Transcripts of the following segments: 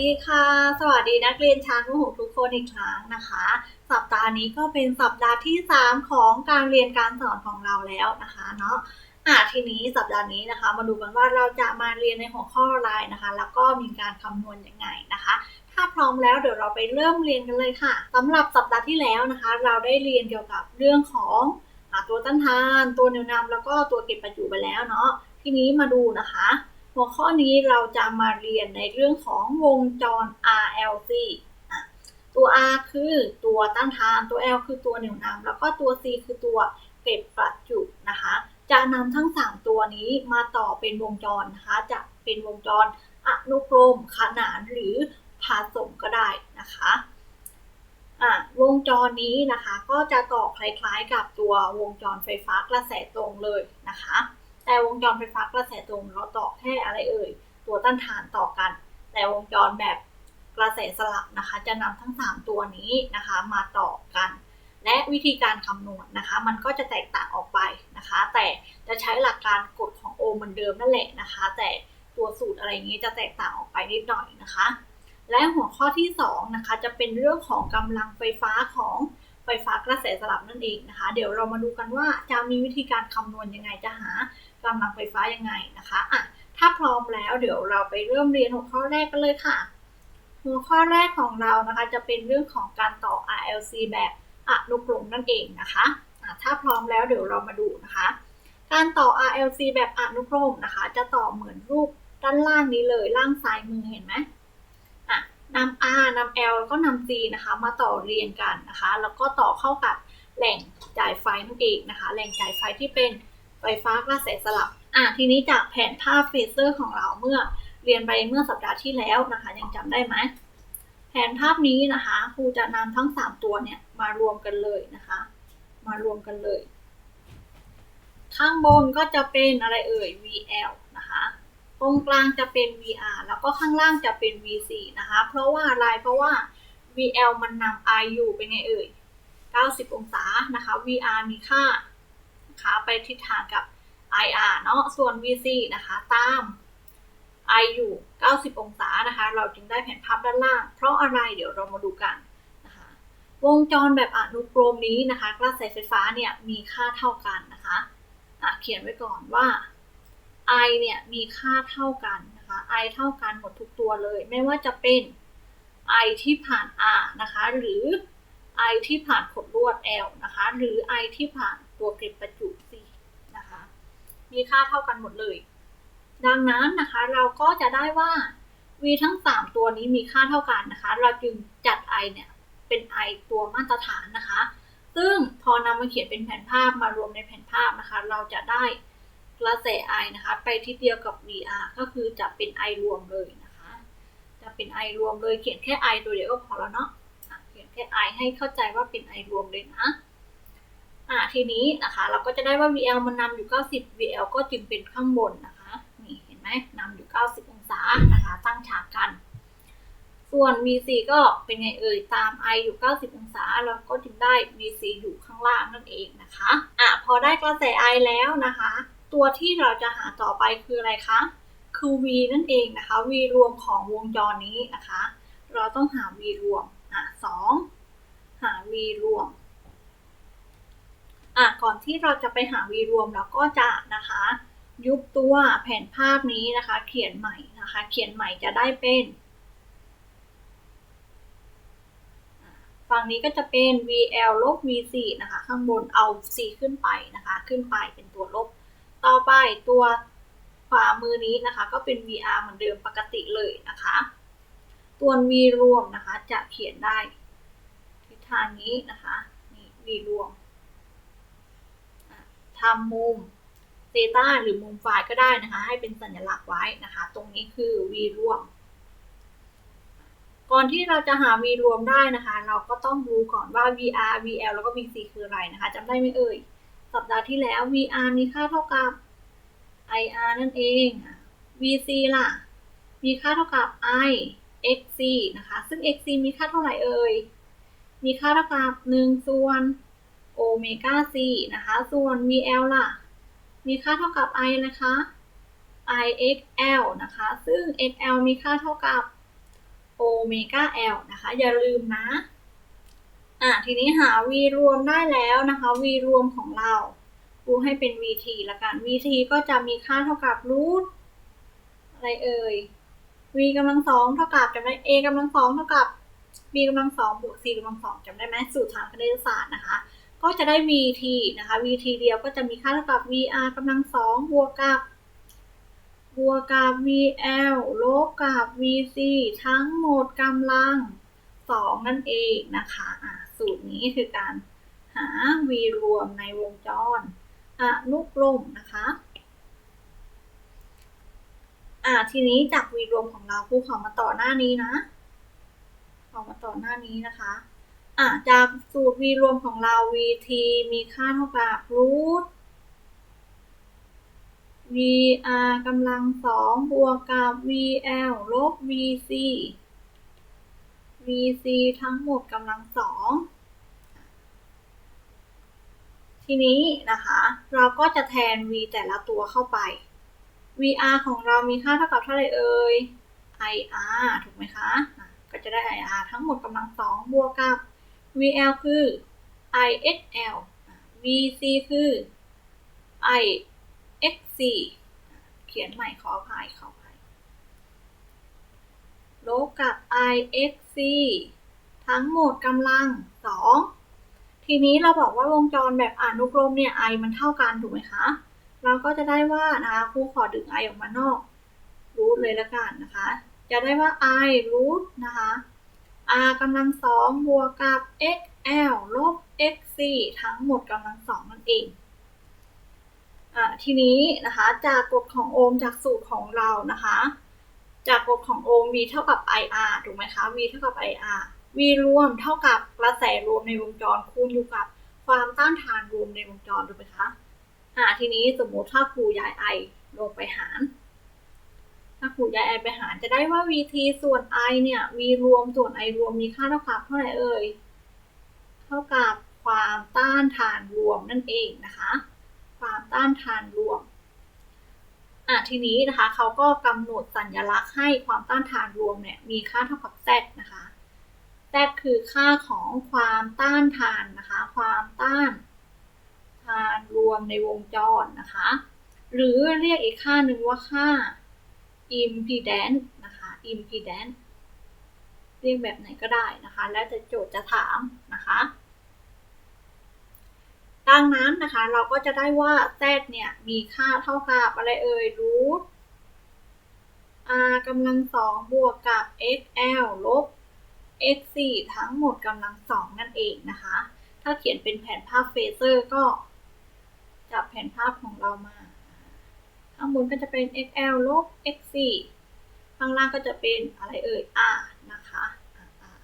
ดีค่ะ สวัสดีนักเรียนชั้นม .6 ทุกคนอีกครั้งนะคะ สัปดาห์นี้ก็เป็นสัปดาห์ที่ 3 ของการเรียนการสอนของเราแล้วนะคะเนาะอะทีนี้สัปดาห์นี้นะคะ มาดูกันว่าเราจะมาเรียนในหัวข้ออะไรนะคะ แล้วก็มีการคำนวณยังไงนะคะ ถ้าพร้อมแล้วเดี๋ยวเราไปเริ่มเรียนกันเลยค่ะสำหรับสัปดาห์ที่แล้วนะคะ เราได้เรียนเกี่ยวกับเรื่องของอตัวต้านทาน ตัวแนวนำแล้วก็ตัวเก็บประจุไปแล้วเนาะทีนี้มาดูนะคะ หัวข้อนี้เราจะมาเรียนในเรื่องของวงจร RLC ตัว R คือตัวต้านทาน ตัว L คือตัวเหนี่ยวนำแล้วก็ตัว C คือตัวเก็บประจุนะคะ จะนำทั้ง 3 ตัวนี้มาต่อเป็นวงจรนะคะ จะเป็นวงจรอนุกรมขนานหรือผสมก็ได้นะคะะวงจรนี้นะคะ ก็จะต่อคล้ายๆกับตัววงจรไฟฟ้ากระแสตรงเลยนะคะ แต่วงจรไฟฟ้ากระแสตรงเราต่อแค่อะไรเอ่ย ตัวต้านทานต่อกัน แต่วงจรแบบกระแสสลับนะคะ จะนำทั้ง 3 ตัวนี้นะคะมาต่อกัน และวิธีการคำนวณนะคะ มันก็จะแตกต่างออกไปนะคะ แต่จะใช้หลักการกฎของโอห์มเหมือนเดิมนั่นแหละนะคะ แต่ตัวสูตรอะไรอย่างนี้จะแตกต่างออกไปนิดหน่อยนะคะ และหัวข้อที่2นะคะจะเป็นเรื่องของกำลังไฟฟ้าของไฟฟ้ากระแสสลับนั่นเองนะคะ เดี๋ยวเรามาดูกันว่าจะมีวิธีการคำนวณยังไงจะหา กำลังไฟฟ้ายังไงนะคะอะถ้าพร้อมแล้วเดี๋ยวเราไปเริ่มเรียนหัวข้อแรกกันเลยค่ะ หัวข้อแรกของเรานะคะจะเป็นเรื่องของการต่อ RLC แบบอนุกรมนั่นเองนะคะะถ้าพร้อมแล้วเดี๋ยวเรามาดูนะคะ การต่อ RLC แบบอนุกรมนะคะ จะต่อเหมือนรูปด้านล่างนี้เลยล่างซ้ายมือเห็นไหมอะนำ R นำ L แล้วก็นำ C นะคะมาต่อเรียงกันนะคะ แล้วก็ต่อเข้ากับแหล่งจ่ายไฟนั่นเองนะคะ แหล่งจ่ายไฟที่เป็น ไฟฟ้ากระแสสลับ อะทีนี้จากแผนภาพเฟเซอร์ของเราเมื่อเรียนไปเมื่อสัปดาห์ที่แล้วนะคะ ยังจำได้ไหมแผนภาพนี้นะคะครูจะนำทั้ง 3 ตัวเนี่ยมารวมกันเลยนะคะ มารวมกันเลย ข้างบนก็จะเป็นอะไรเอ่ย VL นะคะตรงกลางจะเป็น VR แล้วก็ข้างล่างจะเป็น VC นะคะ เพราะว่าอะไรเพราะว่า VL มันนำ IU เป็นไงเอ่ย 90 องศานะคะ VR มีค่านะ คะไปทิศทางกับ IR เนาะส่วน VC นะคะตาม I อยู่ 90 องศานะคะ เราจึงได้แผนภาพด้านล่าง เพราะอะไรเดี๋ยวเรามาดูกันนะคะ วงจรแบบอนุกรมนี้นะคะกระแสไฟฟ้าเนี่ยมีค่าเท่ากันนะคะะเขียนไว้ก่อนว่า I เนี่ยมีค่าเท่ากันนะคะ I เท่ากันหมดทุกตัวเลย ไม่ว่าจะเป็น I ที่ผ่าน R นะคะ หรือ I ที่ผ่านขดลวด L นะคะ หรือ I ที่ผ่านตัวเก็บประจุ C นะคะ มีค่าเท่ากันหมดเลย ดังนั้นนะคะเราก็จะได้ว่า v ทั้ง 3 ตัวนี้มีค่าเท่ากันนะคะ เราจึงจัด i เนี่ยเป็น i ตัวมาตรฐานนะคะ ซึ่งพอนำมาเขียนเป็นแผนภาพมารวมในแผนภาพนะคะ เราจะได้กระแส i นะคะ ไปทิศเดียวกับ vr ก็คือจะเป็น i รวมเลยนะคะ จะเป็น i รวมเลยเขียนแค่ i ตัวเดียวก็พอแล้วเนาะ เขียนแค่ i ให้เข้าใจว่าเป็น i รวมเลยนะอ่าทีนี้นะคะเราก็จะได้ว่า VL มันนำอยู่ 90 VL ก็จึงเป็นข้างบนนะคะนี่เห็นไหมนำอยู่ 90 องศานะคะตั้งฉากกัน ส่วน VC ก็เป็นไงเอ่ยตาม I อยู่ 90 องศาเราก็จึงได้ VC อยู่ข้างล่างนั่นเองนะคะอะพอได้กระแส I แล้วนะคะ ตัวที่เราจะหาต่อไปคืออะไรคะคือ V นั่นเองนะคะ V รวมของวงจรนี้นะคะ เราต้องหา V รวม อะ2หา V รวม อะ ก่อนที่เราจะไปหา v รวมเราก็จะนะคะ ยุบตัวแผนภาพนี้นะคะ เขียนใหม่นะคะ เขียนใหม่จะได้เป็นฝั่งนี้ก็จะเป็น VL ลบ VC นะคะ ข้างบนเอา C ขึ้นไปนะคะ ขึ้นไปเป็นตัวลบ ต่อไปตัวขวามือนี้นะคะ ก็เป็น VR เหมือนเดิมปกติเลยนะคะ ตัว V รวมนะคะ จะเขียนได้ทิศทางนี้นะคะนี่ V รวมทำมุมเซตาหรือมุมไฟล์ก็ได้นะคะ ให้เป็นสัญลักษณ์ไว้นะคะ ตรงนี้คือ v รวม ก่อนที่เราจะหา v รวมได้นะคะ เราก็ต้องรู้ก่อนว่า vr vl แล้วก็ vc คืออะไรนะคะจำได้ไหมเอ่ย สัปดาห์ที่แล้ว vr มีค่าเท่ากับ ir นั่นเอง vc ล่ะ มีค่าเท่ากับ i xc นะคะ ซึ่ง xc มีค่าเท่าไหร่เอ่ย มีค่าเท่ากับ1ส่วนโอเมก้า c นะคะ ส่วน vl ล่ะ มีค่าเท่ากับ i นะคะ ixl นะคะ ซึ่ง xl มีค่าเท่ากับโอเมก้า L นะคะ อย่าลืมนะ อะ ทีนี้หา v รวมได้แล้วนะคะ v รวมของเราดูให้เป็น vt ละกัน vt ก็จะมีค่าเท่ากับรูทอะไรเอ่ย v กำลังสองเท่ากับจำได้ a กำลังสองเท่ากับ b กำลังสองบวก c กำลังสองจำได้ไหมสูตรทางคณิตศาสตร์นะคะ ก็จะได้ vt นะคะ vt เดียวก็จะมีค่าเท่ากับ vr กำลังสองบวกกับบวกกับ vl ลบกับ vc ทั้งหมดกำลังสองนั่นเองนะคะะสูตรนี้คือการหา v รวมในวงจรอนุกลมนะคะ อ่าทีนี้จาก v รวมของเราครูขอมาต่อหน้านี้นะขอมาต่อหน้านี้นะคะอะจากสูตร v รวมของเรา vt มีค่าเท่ากับรูท vr กำลังสองบวกกับ vl ลบ vc vc ทั้งหมดกำลังสองทีนี้นะคะ เราก็จะแทน v แต่ละตัวเข้าไป vr ของเรามีค่าเท่ากับเท่าไหร่เอ่ย ir ถูกไหมคะะก็จะได้ ir ทั้งหมดกำลังสองบวกกับ vl คือ isl vc คือ ixc เขียนใหม่ขออภัยขออภัยลบกับ ixc ทั้งหมดกำลังสองทีนี้เราบอกว่าวงจรแบบอนุกรมเนี่ย i มันเท่ากันถูกไหมคะ เราก็จะได้ว่านะคะครูขอดึง i ออกมานอกรูทเลยละกันนะคะ จะได้ว่า i รูทนะคะ r กำลังสองบวกกับ xl ลบ xc ทั้งหมดกำลังสองนั่นเองอทีนี้นะคะจากกฎของโอห์มจากสูตรของเรานะคะ จากกฎของโอห์ม v เท่ากับ ir ถูกไหมคะ v เท่ากับ ir v รวมเท่ากับกระแสรวมในวงจรคูณอยู่กับความต้านทานรวมในวงจรถูกไหมคะ อ่าทีนี้สมมติถ้าครูย้าย i ลงไปหาร ถ้าครูย้าย i ไปหารจะได้ว่า vt ส่วน i เนี่ย v รวมส่วน i รวมมีค่าเท่ากับเท่าไหร่เอ่ย เท่ากับความต้านทานรวมนั่นเองนะคะ ความต้านทานรวมอะทีนี้นะคะเขาก็กำหนดสัญลักษณ์ให้ความต้านทานรวมเนี่ยมีค่าเท่ากับ z นะคะ z คือค่าของความต้านทานนะคะ ความต้าน ทานรวมในวงจรนะคะ หรือเรียกอีกค่าหนึ่งว่าค่า impedance นะคะ impedance เรียกแบบไหนก็ได้นะคะ แล้วแต่โจทย์จะถามนะคะ ดังนั้นนะคะเราก็จะได้ว่า z เนี่ยมีค่าเท่ากับอะไรเอ่ยรูท r กำลังสองบวกกับ xl ลบ x4 ทั้งหมดกำลังสองนั่นเองนะคะ ถ้าเขียนเป็นแผนภาพเฟเซอร์ก็ จับแผนภาพของเรามา ข้างบนก็จะเป็น xl ลบ x4 ข้างล่างก็จะเป็นอะไรเอ่ย r นะคะ r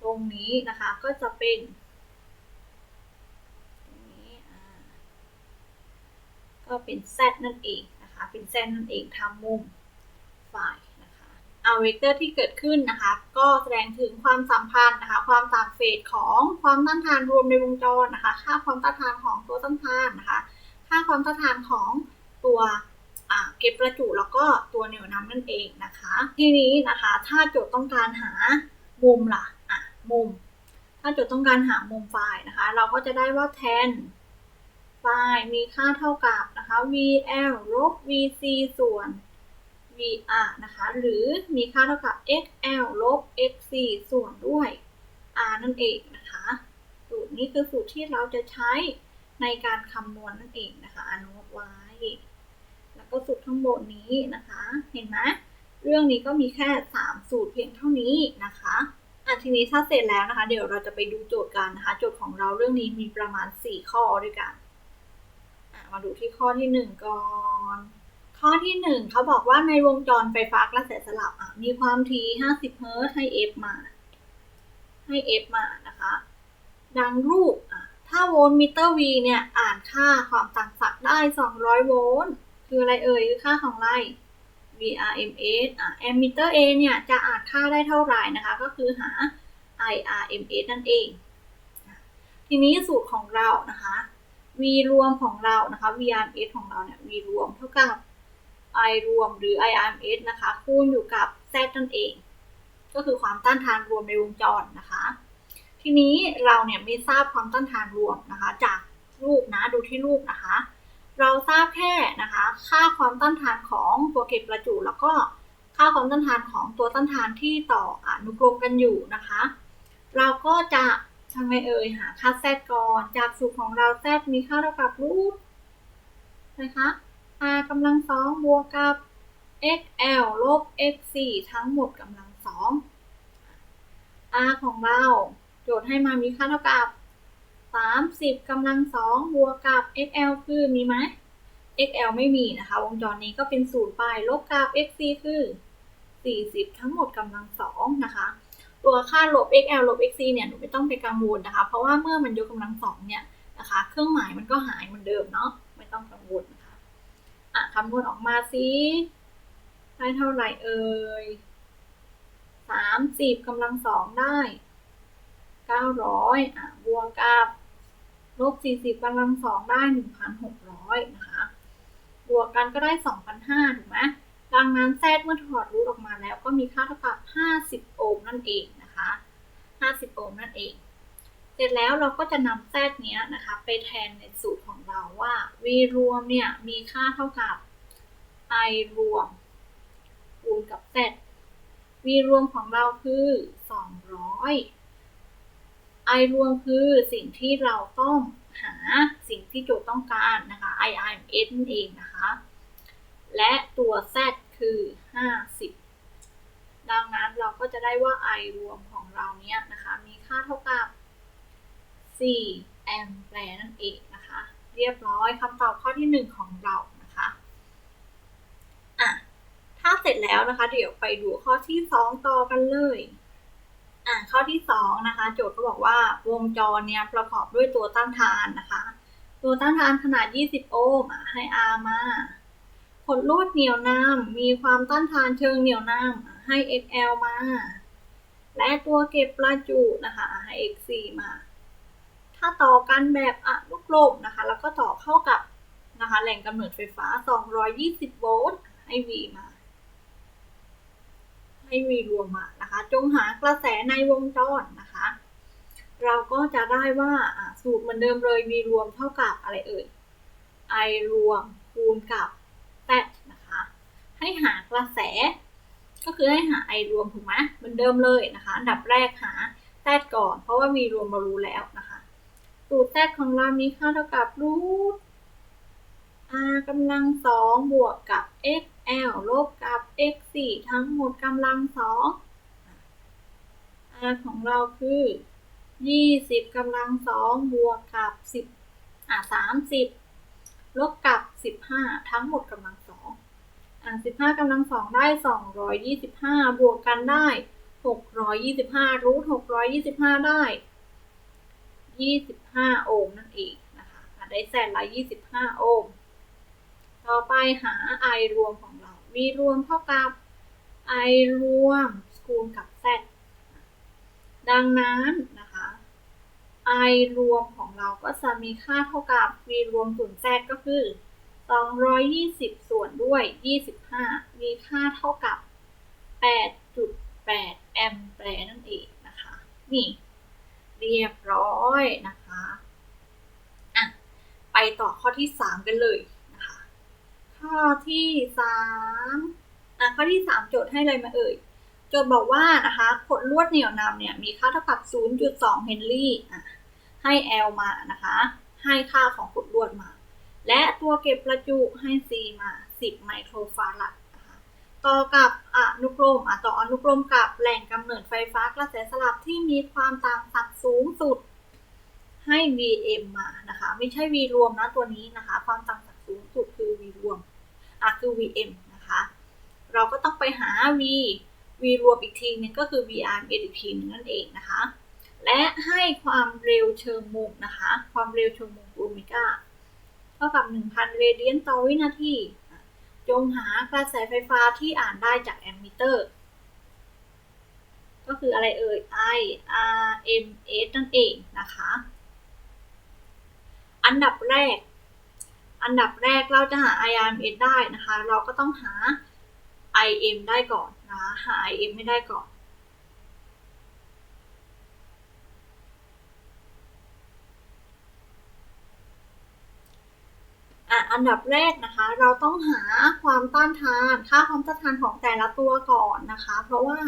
ตรงนี้นะคะก็จะเป็นก็เป็น z นั่นเองนะคะ เป็น z นั่นเองทำมุมฝ่าย เอาเวกเตอร์ที่เกิดขึ้นนะคะ ก็แสดงถึงความสัมพันธ์นะคะ ความต่างเฟสของความต้านทานรวมในวงจรนะคะ ค่าความต้านทานของตัวต้านทานนะคะ ค่าความต้านทานของตัวเก็บประจุแล้วก็ตัวเหนี่ยวน้ำนั่นเองนะคะ ทีนี้นะคะถ้าโจทย์ต้องการหามุมล่ะอะมุม ถ้าโจทย์ต้องการหามุมไฟล์นะคะ เราก็จะได้ว่าแทนไฟล์มีค่าเท่ากับนะคะ vl ลบ vc ส่วน VR นะคะ หรือมีค่าเท่ากับ XL ลบ XC ส่วนด้วย R นั่นเองนะคะ สูตรนี้คือสูตรที่เราจะใช้ในการคำนวณนั่นเองนะคะอนุไว้ แล้วก็สูตรข้างบนนี้นะคะ เห็นไหมเรื่องนี้ก็มีแค่ 3 สูตรเพียงเท่านี้นะคะอะทีนี้ถ้าเสร็จแล้วนะคะ เดี๋ยวเราจะไปดูโจทย์กันนะคะ โจทย์ของเราเรื่องนี้มีประมาณ 4 ข้อด้วยกัน มาดูที่ข้อที่ 1 ก่อน ข้อที่ 1เขาบอกว่าในวงจรไฟฟ้ากระแสสลับมีความถี่50เฮิร์ตให้ F มา ให้ F มานะคะ ดังรูปถ้าโวลต์มิเตอร์ V เนี่ย อ่านค่าความต่างศักย์ได้ 200 โวลต์คืออะไรเอ่ยคือค่าของอะไร VRMS อะแอมมิเตอร์ A เนี่ย จะอ่านค่าได้เท่าไหร่นะคะ ก็คือหา IRMS นั่นเอง ทีนี้สูตรของเรานะคะ V รวมของเรานะคะ VRMS ของเราเนี่ย V รวมเท่ากับ I รวมหรือ IRMS นะคะ คูณอยู่กับ Z นั่นเอง ก็คือความต้านทานรวมในวงจรนะคะ ทีนี้เราเนี่ยไม่ทราบความต้านทานรวมนะคะ จากรูปนะดูที่รูปนะคะ เราทราบแค่นะคะ ค่าความต้านทานของตัวเก็บประจุ แล้วก็ค่าความต้านทานของตัวต้านทานที่ต่ออนุกรมกันอยู่นะคะ เราก็จะทำไงเอ่ยหาค่าแซดก่อน จากสูตรของเราแซดมีค่าเท่ากับรูทนะคะ r กำลังสองบวกกับ xl ลบ x4 ทั้งหมดกำลังสอง r ของเรา โจทย์ให้มามีค่าเท่ากับ 30กำลังสองบวกกับ xl คือมีไหม xl ไม่มีนะคะ วงจรนี้ก็เป็นศูนย์ไปลบกับ xc คือ 40 ทั้งหมดกำลังสองนะคะตัวค่าลบ xl ลบ xc เนี่ยหนูไม่ต้องไปกังวลนะคะ เพราะว่าเมื่อมันยกกำลังสองเนี่ยนะคะ เครื่องหมายมันก็หายเหมือนเดิมเนาะไม่ต้องกังวลน อะคำนวณออกมาสิได้เท่าไหร่เอ่ย30กำลังสองได้900อะบวกกับลบ40กำลังสองได้1,600นหกร้อยนะคะ บวกกันก็ได้2,500ถูกไหมดังนั้นแซดเมื่อถอดรูทออกมาแล้วก็มีค่าเท่ากับ50โอห์มนั่นเองนะคะ50โอห์มนั่นเอง เสร็จแล้วเราก็จะนำแซดเนี้ยนะคะ ไปแทนในสูตรของเราว่า V รวมเนี่ยมีค่าเท่ากับ I รวมคูณกับ Z V รวมของเราคือ 200 I รวมคือสิ่งที่เราต้องหาสิ่งที่โจทย์ต้องการนะคะ I I S นั่นเองนะคะ และตัว Z คือ 50 ดังนั้นเราก็จะได้ว่า I รวมของเราเนี้ยนะคะ มีค่าเท่ากับ 4แอมแปร์นั่นเองนะคะ เรียบร้อยคำตอบข้อที่ 1 ของเรานะคะอะถ้าเสร็จแล้วนะคะ เดี๋ยวไปดูข้อที่ 2 ต่อกันเลยอะข้อที่ 2 นะคะ โจทย์ก็บอกว่าวงจรเนี้ยประกอบด้วยตัวต้านทานนะคะ ตัวต้านทานขนาด 20 โอห์มให้ R มาผลลวดเหนียวน้ำมีความต้านทานเชิงเหนียวน้ำอะให้ XL มา และตัวเก็บประจุนะคะให้ X4 มา ถ้าต่อกันแบบอนุกรมนะคะ แล้วก็ต่อเข้ากับนะคะแหล่งกำเนิดไฟฟ้า 220 โวลต์ให้ V มาให้ V รวมมานะคะ จงหากระแสในวงจรนะคะ เราก็จะได้ว่าสูตรเหมือนเดิมเลย V รวมเท่ากับอะไรเอ่ย I รวมคูณกับ Z นะคะ ให้หากระแส ก็คือให้หา I รวมถูกไหมเหมือนเดิมเลยนะคะ อันดับแรกหา Z ก่อน เพราะว่า V รวมเรารู้แล้วนะคะ สูตร Z ของเรามีค่าเท่ากับรูท r กำลังสองบวกกับ xl ลบกับ x4 ทั้งหมดกำลังสอง r ของเราคือ 20กำลังสองบวกกับ 10 อะ 30 ลบกับ 15 ทั้งหมดกำลังสองอะ15กำลังสองได้ 225 บวกกันได้ 625 รูท625 ได้ 25 โอห์มนั่นเองนะคะได้แสนละ 25 โอห์ม ต่อไปหา i รวมของเรา v รวมเท่ากับ i รวมคูณกับ z ดังนั้นนะคะ i รวมของเราก็จะมีค่าเท่ากับ v รวมส่วน z ก็คือ 220 ส่วนด้วย 25 มีค่าเท่ากับ 8.8 แอมแปร์นั่นเองนะคะ นี่ เรียบร้อยนะคะอะไปต่อข้อที่ 3 กันเลยนะคะ ข้อที่3อะข้อที่ 3 โจทย์ให้อะไรมาเอ่ย โจทย์บอกว่านะคะขดลวดเหนี่ยวนำเนี่ยมีค่าเท่ากับ 0.2 เฮนรี่อะให้ L มานะคะ ให้ค่าของขดลวดมา และตัวเก็บประจุให้ C มา 10 ไมโครฟาราด ต่อกับอนุกรมอะต่ออนุกรมกับแหล่งกำเนิดไฟฟ้ากระแสสลับที่มีความต่างศักย์สูงสุดให้ VM มานะคะ ไม่ใช่ V รวมนะตัวนี้นะคะ ความต่างศักย์สูงสุดคือ V รวมอะคือ VM นะคะ เราก็ต้องไปหา V V รวมอีกทีนึงก็คือ VR อีกทีนึงนั่นเองนะคะ และให้ความเร็วเชิงมุมนะคะ ความเร็วเชิงมุมโอเมก้าเท่ากับ 1,000 เรเดียนต่อวินาที จงหากระแสไฟฟ้าที่อ่านได้จากแอมมิเตอร์ ก็คืออะไรเอ่ย I R M S นั่นเองนะคะ อันดับแรก อันดับแรกเราจะหา I R M S ได้นะคะ เราก็ต้องหา IM ได้ก่อนนะคะหา IM ไม่ได้ก่อน อะอันดับแรกนะคะ เราต้องหาความต้านทานค่าความต้านทานของแต่ละตัวก่อนนะคะ เพราะว่า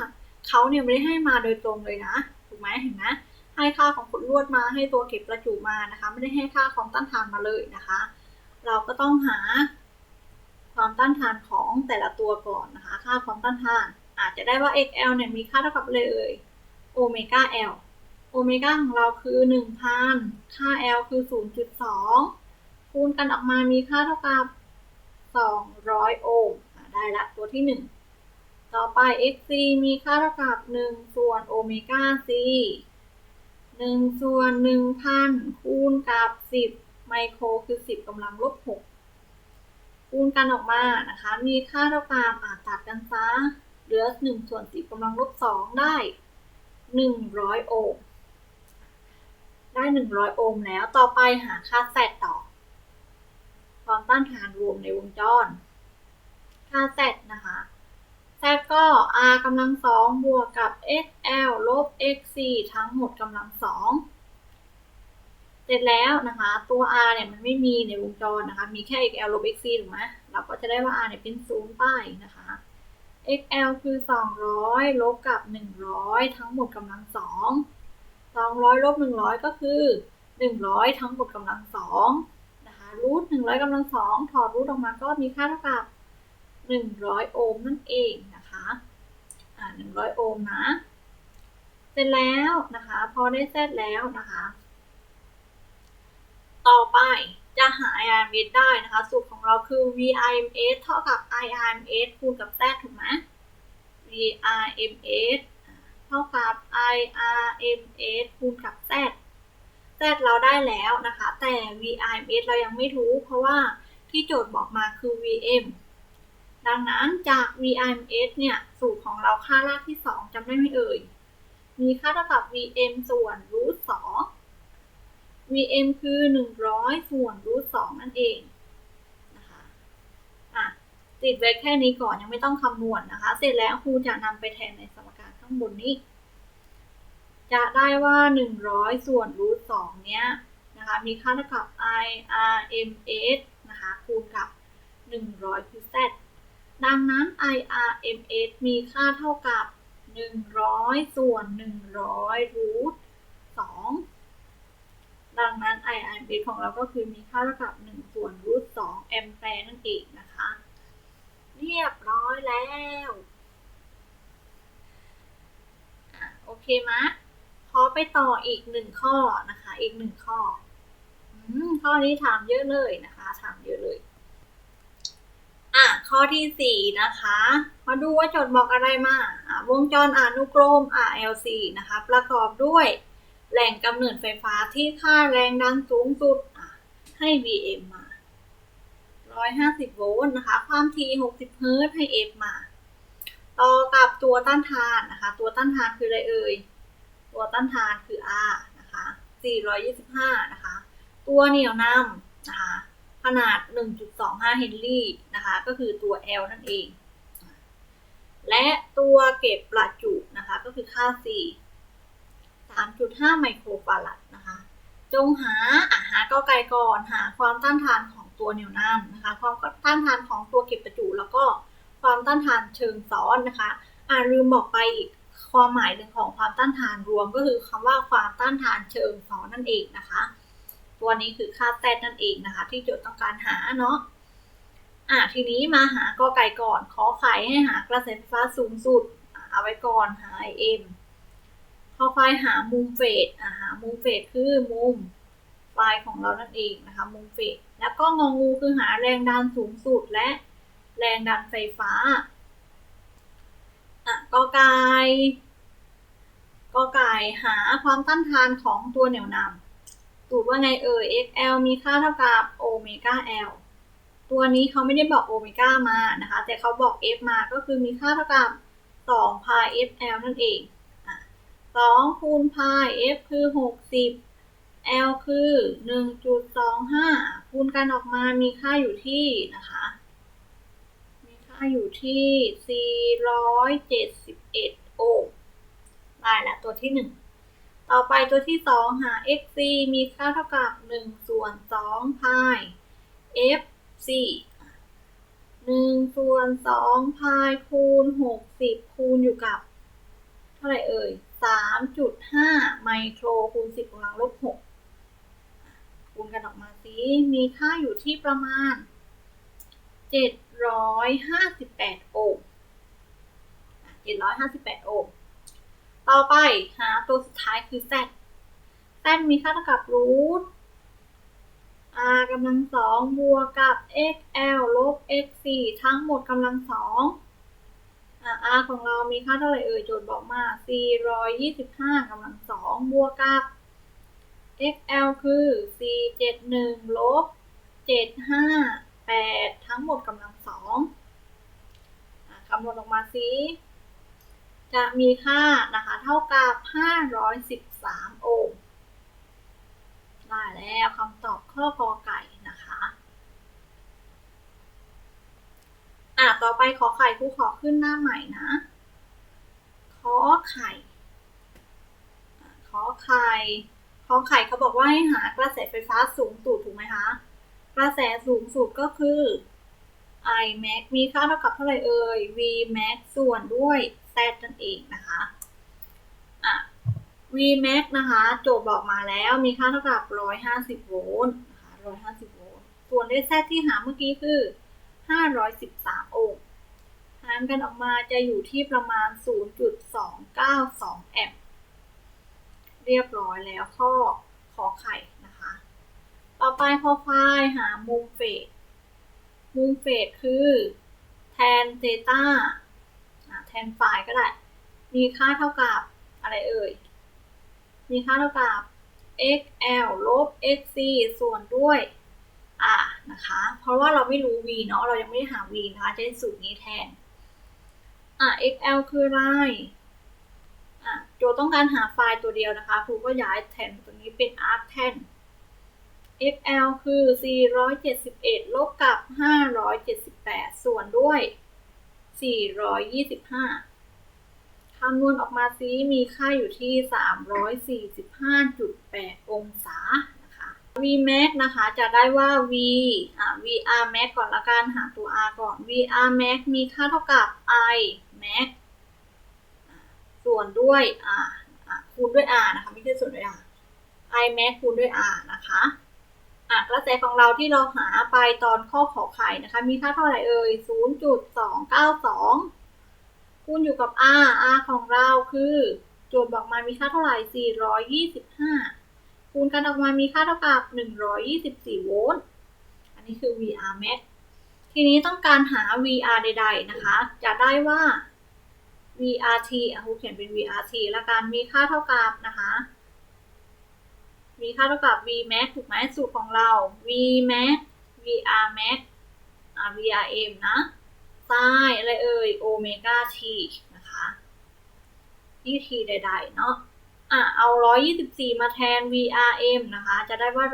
เขาเนี่ยไม่ได้ให้มาโดยตรงเลยนะถูกไหมเห็นไหมให้ค่าของผลลวดมาให้ตัวเก็บประจุมานะคะ ไม่ได้ให้ค่าความต้านทานมาเลยนะคะ เราก็ต้องหาความต้านทานของแต่ละตัวก่อนนะคะ ค่าความต้านทาน อาจจะได้ว่า XL เนี่ยมีค่าเท่ากับเลยโอเมก้า L โอเมก้าของเราคือ 1,000 ค่า L คือ 0.2 คูณกันออกมามีค่าเท่ากับ 200 โอห์มอะได้ละตัวที่ 1 ต่อไป XC มีค่าเท่ากับ 1 ส่วนโอเมก้า C 1 ส่วน 1,000 คูณกับ 10 ไมโครคือ 10กำลังลบ 6 คูณกันออกมานะคะ มีค่าเท่ากับอาตัดกันซะเหลือ 1 ส่วน 10กำลังลบ 2 ได้ 100 โอห์มได้ 100 โอห์มแล้วต่อไปหาค่าแซดต่อ ความต้านทานรวมในวงจร ค่า Z นะคะ Z ก็ R กำลังสองบวกกับ XL ลบ XC ทั้งหมดกำลังสองเสร็จแล้วนะคะ ตัว R เนี่ยมันไม่มีในวงจรนะคะ มีแค่ XL ลบ XC ถูกไหมเราก็จะได้ว่า R เนี่ยเป็นศูนย์ไปนะคะ XL คือ 200 ลบกับ 100 ทั้งหมดกำลังสอง200 ลบ 100 ก็คือ 100 ทั้งหมดกำลังสอง รูทหนึ่งร้อยกำลังสองถอดรูทออกมาก็มีค่าเท่ากับหนึ่งร้อยโอห์มนั่นเองนะคะอ่าหนึ่งร้อยโอห์มนะ เสร็จแล้วนะคะ พอได้เสร็จแล้วนะคะ ต่อไปจะหา IRMS ได้นะคะ สูตรของเราคือ VIMS เท่ากับ IRMS คูณกับ Z ถูกไหม VIMS เท่ากับ IRMS คูณกับ Z Z เราได้แล้วนะคะ แต่ VIMS เรายังไม่รู้เพราะว่าที่โจทย์บอกมาคือ VM ดังนั้นจาก VIMS เนี่ย สูตรของเราค่ารากที่ 2จำได้ไหมเอ่ย มีค่าเท่ากับ VM ส่วนรูท2 VM คือ 100 ส่วนรูท2นั่นเองนะคะอะติดไว้แค่นี้ก่อนยังไม่ต้องคำนวณนนะคะ เสร็จแล้วครูจะนำไปแทนในสมการข้างบนนี้ จะได้ว่า 100 ส่วนรูท2เนี้ยนะคะมีค่าเท่ากับ IRMS นะคะคูณกับ 100 คือ Z ดังนั้น IRMS มีค่าเท่ากับ 100 ส่วน 100รูท2ดังนั้น IRMS ของเราก็คือมีค่าเท่ากับ 1 ส่วนรูท2แอมแปร์นั่นเองนะคะ เรียบร้อยแล้ว โอเคไหม อไปต่ออีกหนึ่งข้อนะคะ อีกหนึ่งข้อข้อนี้ถามเยอะเลยนะคะ ถามเยอะเลย อะ ข้อที่สี่นะคะ มาดูว่าโจทย์บอกอะไรมาอะวงจรอนุกรม RLC นะคะ ประกอบด้วย แหล่งกำเนิดไฟฟ้าที่ค่าแรงดันสูงสุดให้ VM มา 150 โวลต์นะคะ ความถี่60 เฮิรตซ์ให้ F มา ต่อกับตัวต้านทานนะคะ ตัวต้านทานคืออะไรเอ่ย ตัวต้านทานคือ R นะคะ 425 นะคะ ตัวเหนี่ยวนำนะคะ ขนาด 1.25 เฮนรี่นะคะ ก็คือตัว L นั่นเอง และตัวเก็บประจุนะคะ ก็คือค่า C 3.5 ไมโครฟารัดนะคะ จงหาอาหาก็ไกลก่อน หาความต้านทานของตัวเหนี่ยวนำนะคะ ความต้านทานของตัวเก็บประจุ แล้วก็ความต้านทานเชิงซ้อนนะคะ อ่าลืมบอกไปอีก ความหมายหนึ่งของความต้านทานรวมก็คือคำว่าความต้านทานเชิงซ้อนนั่นเองนะคะ ตัวนี้คือค่าแซนั่นเองนะคะ ที่โจทย์ต้องการหาเนาะอะทีนี้มาหากอไก่ก่อนขอไข่ให้หากระแสไฟฟ้าสูงสุดเอาไว้ก่อนหา IM พอไฟหามุมเฟสอะหามุมเฟสคือมุมไฟของเรานั่นเองนะคะ มุมเฟสแล้วก็งองูคือหาแรงดันสูงสุดและแรงดันไฟฟ้าอะกอไก่ กอไก่หาความต้านทานของตัวเหนี่ยวนำสูตรว่าไงเอ่ย XL มีค่าเท่ากับโอเมก้า L ตัวนี้เขาไม่ได้บอกโอเมก้ามานะคะ แต่เขาบอก F มาก็คือมีค่าเท่ากับ2 pi FL นั่นเองอ2คูณ pi F คือ 60 L คือ 1.25 คูณกันออกมามีค่าอยู่ที่นะคะ มีค่าอยู่ที่ 471 โอได้ละตัวที่ 1 ต่อไปตัวที่ 2 หา xc มีค่าเท่ากับ 1 ส่วน2พาย f c หนึ่งส่วนสองพายคูณหกสิบคูณอยู่กับ เท่าไหร่เอ่ยสามจุดห้าไมโครคูณสิบกำลังลบหกคูณกันออกมาสิมีค่าอยู่ที่ประมาณเจ็ดร้อยห้าสิบแปดโอห์ม เจ็ดร้อยห้าสิบแปดโอห์ม ต่อไปหาตัวสุดท้ายคือ z z มีค่าเท่ากับรูท r กำลังสองบวกกับ xl ลบ xc ทั้งหมดกำลังสองอ่า r ของเรามีค่าเท่าไหร่เอ่ยโจทย์บอกมา 425กำลังสองบวกกับ xl คือ 471 ลบ 758 ทั้งหมดกำลังสองคำนวณออกมาสิ จะมีค่านะคะเท่ากับ 513 โอห์มได้แล้วคำตอบข้อกอไก่นะคะอะต่อไปขอไข่ครูขอขึ้นหน้าใหม่นะ ขอไข่ขอไข่ขอไข่เขาบอกว่าให้หากระแสไฟฟ้าสูงสุดถูกไหมคะ กระแสสูงสุดก็คือ I max มีค่าเท่ากับเท่าไหร่เอ่ย V max ส่วนด้วย นั่นเองนะคะอะ Vmax นะคะโจทย์บอกมาแล้วมีค่าเท่ากับ 150 โวลต์นะคะ150 โวลต์ ส่วนด้วย Z ที่หาเมื่อกี้คือ 513 โอห์มหารกันออกมาจะอยู่ที่ประมาณ 0.292 แอมป์เรียบร้อยแล้วข้อขอไข่นะคะ ต่อไปพอไฟล์หามุมเฟสมุมเฟสคือแทนเซตา แทนไฟล์ก็ได้ มีค่าเท่ากับอะไรเอ่ย มีค่าเท่ากับ xl ลบ xc ส่วนด้วย r นะคะ เพราะว่าเราไม่รู้ v เนาะ เรายังไม่ได้หา v นะคะจะได้สูตรนี้แทน อะ xl คืออะไรอะโจทย์ต้องการหาไฟล์ตัวเดียวนะคะ ครูก็ย้ายแทนตัวนี้เป็น arc แทน xl คือ 471 ลบกับ 578 ส่วนด้วย 425 คำนวณออกมาซิมีค่าอยู่ที่ 345.8 องศา นะคะ Vmax นะคะ จะได้ว่า V อ่า VR max ก่อนละกัน หาตัว R ก่อน VR max มีค่าเท่ากับ I max ส่วนด้วย R คูณด้วย R นะคะ ไม่ใช่ส่วนด้วย R I max คูณด้วย R นะคะ อะกระแสของเราที่เราหาไปตอนข้อขอไข่นะคะ มีค่าเท่าไหร่เอ่ย 0.292 คูณอยู่กับ R R ของเราคือโจทย์บอกมามีค่าเท่าไหร่ 425 คูณกันออกมามีค่าเท่ากับ 124 โวลต์ อันนี้คือ VR max ทีนี้ต้องการหา VR ใด ๆ นะคะ จะได้ว่า VRT อะครูเขียนเป็น VRT ล้วกัน มีค่าเท่ากับนะคะ มีค่าเท่ากับ V max ถูกไหมสูตรของเรา V max VR max VRM นะไซน์อะไรเอ่ยโอเมก้า T นะคะที่ T ใดๆเนาะอะเอา 124 มาแทน VRM นะคะ จะได้ว่า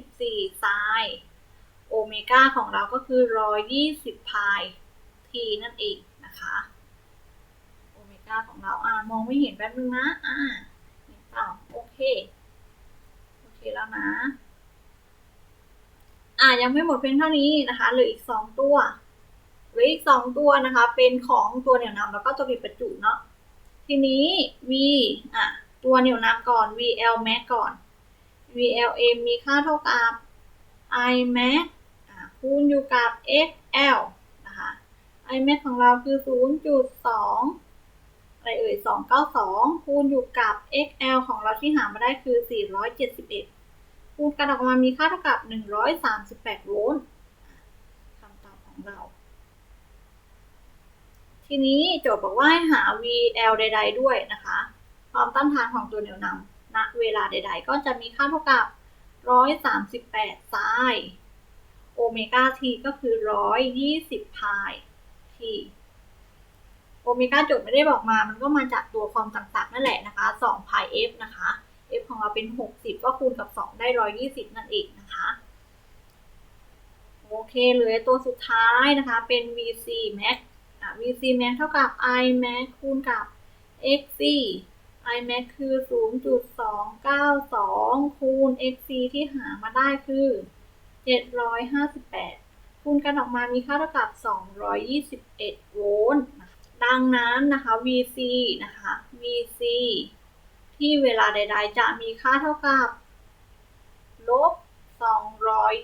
124ไซน์โอเมก้าของเราก็คือ 120พาย T นั่นเองนะคะโอเมก้าของเราอะมองไม่เห็นแป๊บนึงนะอะเห็นเปล่าโอเค แล้วนะ อะยังไม่หมดเพียงเท่านี้นะคะเหลืออีก2ตัวเหลืออีกสองตัวนะคะ เป็นของตัวเหนี่ยวนำแล้วก็ตัวบิดประจุเนาะทีนี้ V อะตัวเหนี่ยวนำก่อน VL max ก่อน VLM มีค่าเท่ากับ I max คูณอยู่กับ XL นะคะ I max ของเราคือ 0.2 อะไรเอ่ย 292 คูณอยู่กับ XL ของเราที่หามาได้คือ 471 คูณกันออกมามีค่าเท่ากับ 138 โวลต์คำตอบของเรา ทีนี้โจทย์บอกว่าให้หา VL ใด ๆ ด้วยนะคะ ความต้านทานของตัวเหนี่ยวนำณเวลาใด ๆ ก็จะมีค่าเท่ากับ 138ไซน์โอเมก้า t ก็คือ 120พาย t โอเมก้าโจทย์ไม่ได้บอกมา มันก็มาจากตัวความต่างๆนั่นแหละนะคะ2พาย f นะคะ f ของเราเป็น 60 ก็คูณกับ 2 ได้ 120 นั่นเองนะคะ โอเคเหลือตัวสุดท้ายนะคะเป็น VC max VC max เท่ากับ I max คูณกับ XC I max คือ 0.292 คูณ XC ที่หามาได้คือ 758 คูณกันออกมามีค่าเท่ากับ 221 โวลต์นะ ดังนั้นนะคะ VC นะคะ VC ที่เวลาใด ๆ จะมีค่าเท่ากับลบ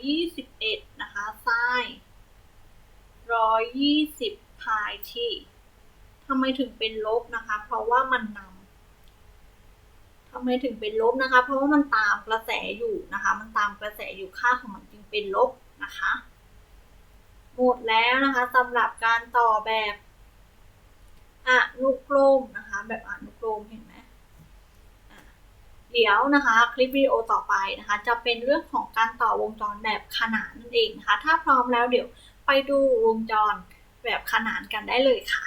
221 นะคะ sin 120พายที่ทำไมถึงเป็นลบนะคะ เพราะว่ามันนำทำไมถึงเป็นลบนะคะ เพราะว่ามันตามกระแสอยู่นะคะ มันตามกระแสอยู่ค่าของมันจึงเป็นลบนะคะ หมดแล้วนะคะสำหรับการต่อแบบ อนุกรมนะคะ แบบอนุกรมเห็นไหมเดี๋ยวนะคะคลิปวิดีโอต่อไปนะคะ จะเป็นเรื่องของการต่อวงจรแบบขนานนั่นเองนะคะ ถ้าพร้อมแล้วเดี๋ยวไปดูวงจรแบบขนานกันได้เลยค่ะ